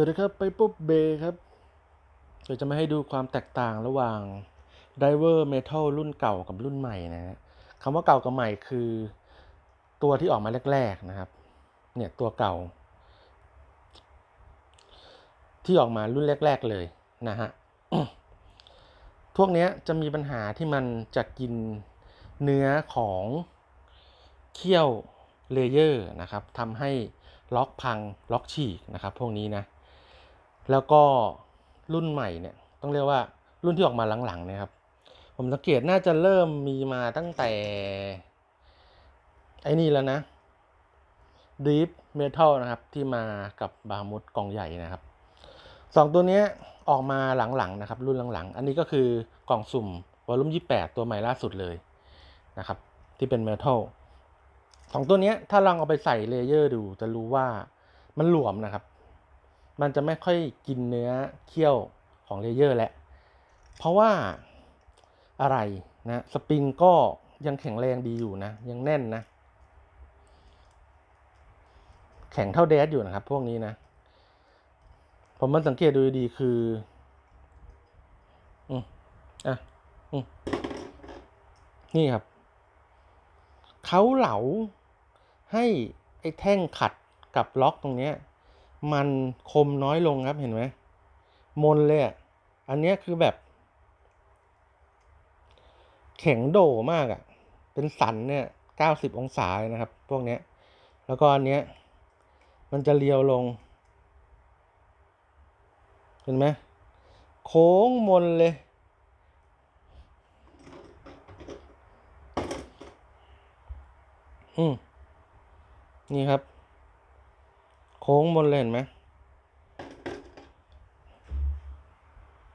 วัสดีครับ ไปปุ๊บเบย์ครับเดี๋ยวจะมาให้ดูความแตกต่างระหว่าง Diver Metal รุ่นเก่ากับรุ่นใหม่นะฮะคำว่าเก่ากับใหม่คือตัวที่ออกมาแรกๆนะครับ เนี่ยตัวเก่า ที่ออกมารุ่นแรก ๆเลยนะฮะพวกเนี้ยจะมีปัญหาที่มันจะกินเนื้อของเขี้ยวเลเยอร์นะครับทำให้ล็อกพังล็อกฉีกนะครับ พวกนี้นะ แล้วก็รุ่นใหม่เนี่ยต้องเรียกว่ารุ่นที่ออกมาหลังๆนะครับ ผมสังเกตน่าจะเริ่มมีมาตั้งแต่ ไอ้นี่แล้วนะ Deep Metal นะครับ ที่มากับบามุดกล่องใหญ่นะครับสองตัวนี้ออกมาหลังๆนะครับ รุ่นหลังๆ อันนี้ก็คือกล่องสุ่มวอลลุ่ม28 ตัวใหม่ล่าสุดเลยนะครับ ที่เป็น Metal สองตัวนี้ถ้าลองเอาไปใส่เลเยอร์ดูจะรู้ว่ามันหลวมนะครับ มันจะไม่ค่อยกินเนื้อเคี่ยวของเลเยอร์แหละ เพราะว่าอะไรนะสปริงก็ยังแข็งแรงดีอยู่นะ ยังแน่นนะ แข็งเท่าแดดอยู่นะครับ พวกนี้นะ ผมมันสังเกตดูดีคืออืมอะอืมนี่ครับ เขาเหลาให้ไอ้แท่งขัดกับล็อกตรงเนี้ย มันคมน้อยลงครับเห็นไหมมนเลยอะ อันนี้คือแบบ แข็งโดมากอะ เป็นสันเนี่ยเก้าสิบองศาเลยนะครับ พวกเนี้ย แล้วก็อันเนี้ย มันจะเรียวลง เห็นไหมโค้งมนเลย อืมนี่ครับ ค้งบนเลยเห็นไหม